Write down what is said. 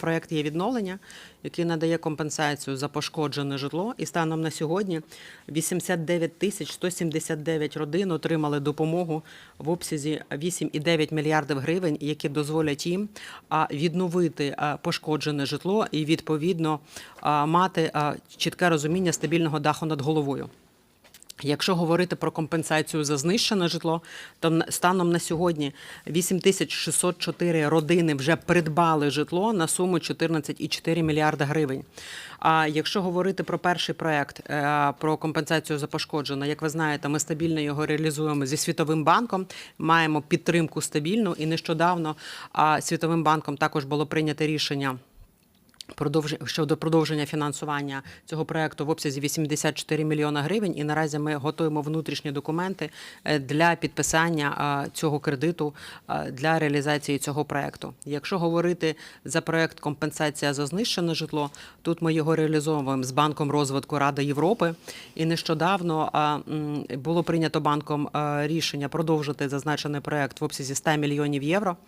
Проект є відновлення, який надає компенсацію за пошкоджене житло. І станом на сьогодні 89 тисяч 179 родин отримали допомогу в обсязі 8,9 мільярдів гривень, які дозволять їм відновити пошкоджене житло і відповідно мати чітке розуміння стабільного даху над головою. Якщо говорити про компенсацію за знищене житло, то станом на сьогодні 8604 родини вже придбали житло на суму 14,4 мільярда гривень. А якщо говорити про перший проект е, про компенсацію за пошкоджене, як ви знаєте, ми стабільно його реалізуємо зі Світовим банком. Маємо підтримку стабільну, і нещодавно Світовим банком також було прийнято рішення. Щодо продовження фінансування цього проекту в обсязі 84 мільйона гривень. І наразі ми готуємо внутрішні документи е, для підписання е, цього кредиту е, для реалізації цього проекту. Якщо говорити за проект компенсація за знищене житло, тут ми його реалізовуємо з банком розвитку Ради Європи. І нещодавно було прийнято банком рішення продовжити зазначений проект в обсязі 100 мільйонів євро.